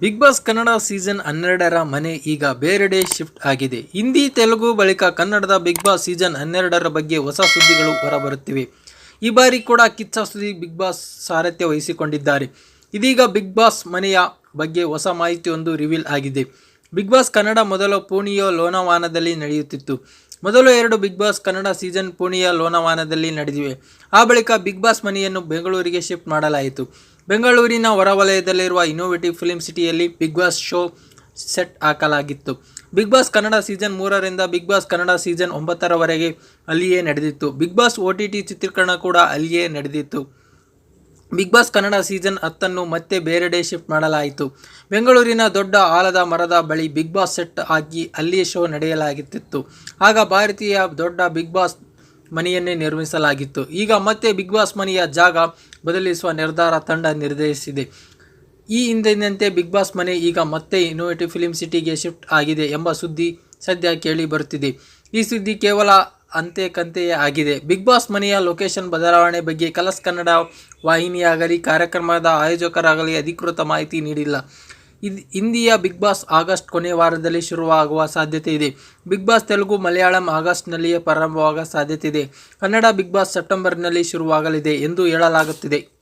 Big Boss Kannada season ಹನ್ನೆರಡರ ಮನೆ ಈಗ ಬೇರೆಡೆ ಶಿಫ್ಟ್ ಆಗಿದೆ. ಹಿಂದಿ, ತೆಲುಗು ಬಳಿಕ ಕನ್ನಡದ ಬಿಗ್ ಬಾಸ್ ಸೀಸನ್ ಹನ್ನೆರಡರ ಬಗ್ಗೆ ಹೊಸ ಸುದ್ದಿಗಳು ಹೊರಬರುತ್ತಿವೆ. ಈ ಬಾರಿ ಕೂಡ ಕಿಚ್ಚ ಸುದೀಪ್ ಬಿಗ್ ಬಾಸ್ ಸಾರಥ್ಯ ವಹಿಸಿಕೊಂಡಿದ್ದಾರೆ. ಇದೀಗ ಬಿಗ್ ಬಾಸ್ ಮನೆಯ ಬಗ್ಗೆ ಹೊಸ ಮಾಹಿತಿಯೊಂದು ರಿವೀಲ್ ಆಗಿದೆ. ಬಿಗ್ ಬಾಸ್ ಕನ್ನಡ ಮೊದಲ ಪೂಣಿಯ ಲೋನವಾನದಲ್ಲಿ ನಡೆಯುತ್ತಿತ್ತು. ಮೊದಲು ಎರಡು ಬಿಗ್ ಬಾಸ್ ಕನ್ನಡ ಸೀಸನ್ ಪೂಣಿಯ ಲೋನವಾನದಲ್ಲಿ ನಡೆದಿವೆ. ಆ ಬಳಿಕ ಬಿಗ್ ಬಾಸ್ ಮನೆಯನ್ನು ಬೆಂಗಳೂರಿಗೆ ಶಿಫ್ಟ್ ಮಾಡಲಾಯಿತು. ಬೆಂಗಳೂರಿನ ಹೊರವಲಯದಲ್ಲಿರುವ ಇನ್ನೋವೇಟಿವ್ ಫಿಲ್ಮ್ ಸಿಟಿಯಲ್ಲಿ ಬಿಗ್ ಬಾಸ್ ಶೋ ಸೆಟ್ ಹಾಕಲಾಗಿತ್ತು. ಬಿಗ್ ಬಾಸ್ ಕನ್ನಡ ಸೀಸನ್ ಮೂರರಿಂದ ಬಿಗ್ ಬಾಸ್ ಕನ್ನಡ ಸೀಸನ್ ಒಂಬತ್ತರವರೆಗೆ ಅಲ್ಲಿಯೇ ನಡೆದಿತ್ತು. Bigg Boss O T T ಚಿತ್ರೀಕರಣ ಕೂಡ ಅಲ್ಲಿಯೇ ನಡೆದಿತ್ತು. ಬಿಗ್ ಬಾಸ್ ಕನ್ನಡ ಸೀಸನ್ ಹತ್ತನ್ನು ಮತ್ತೆ ಬೇರೆಡೆ ಶಿಫ್ಟ್ ಮಾಡಲಾಯಿತು. ಬೆಂಗಳೂರಿನ ದೊಡ್ಡ ಆಲದ ಮರದ ಬಳಿ ಬಿಗ್ ಬಾಸ್ ಸೆಟ್ ಆಗಿ ಅಲ್ಲಿಯೇ ಶೋ ನಡೆಯಲಾಗುತ್ತಿತ್ತು. ಆಗ ಭಾರತೀಯ ದೊಡ್ಡ ಬಿಗ್ ಬಾಸ್ ಮನೆಯನ್ನೇ ನಿರ್ಮಿಸಲಾಗಿತ್ತು. ಈಗ ಮತ್ತೆ ಬಿಗ್ ಬಾಸ್ ಮನೆಯ ಜಾಗ ಬದಲಿಸುವ ನಿರ್ಧಾರ ತಂಡ ನಿರ್ಧರಿಸಿದೆ. ಈ ಹಿಂದಿನಂತೆ ಬಿಗ್ ಬಾಸ್ ಮನೆ ಈಗ ಮತ್ತೆ ಇನ್ನೋವೇಟಿವ್ ಫಿಲ್ಮ್ ಸಿಟಿಗೆ ಶಿಫ್ಟ್ ಆಗಿದೆ ಎಂಬ ಸುದ್ದಿ ಸದ್ಯ ಕೇಳಿ ಬರುತ್ತಿದೆ. ಈ ಸುದ್ದಿ ಕೇವಲ ಅಂತೆ ಕಂತೆಯೇ ಆಗಿದೆ. ಬಿಗ್ ಬಾಸ್ ಮನೆಯ ಲೊಕೇಶನ್ ಬದಲಾವಣೆ ಬಗ್ಗೆ ಕಲಸ್ ಕನ್ನಡ ವಾಹಿನಿಯಾಗಲಿ, ಕಾರ್ಯಕ್ರಮದ ಆಯೋಜಕರಾಗಲಿ ಅಧಿಕೃತ ಮಾಹಿತಿ ನೀಡಿಲ್ಲ. ಇದು ಹಿಂದಿಯ ಬಿಗ್ ಬಾಸ್ ಆಗಸ್ಟ್ ಕೊನೆ ವಾರದಲ್ಲಿ ಶುರುವಾಗುವ ಸಾಧ್ಯತೆ ಇದೆ. ಬಿಗ್ ಬಾಸ್ ತೆಲುಗು ಮಲಯಾಳಂ ಆಗಸ್ಟ್ನಲ್ಲಿಯೇ ಪ್ರಾರಂಭವಾಗುವ ಸಾಧ್ಯತೆ ಇದೆ. ಕನ್ನಡ ಬಿಗ್ ಬಾಸ್ ಸೆಪ್ಟೆಂಬರ್ನಲ್ಲಿ ಶುರುವಾಗಲಿದೆ ಎಂದು ಹೇಳಲಾಗುತ್ತಿದೆ.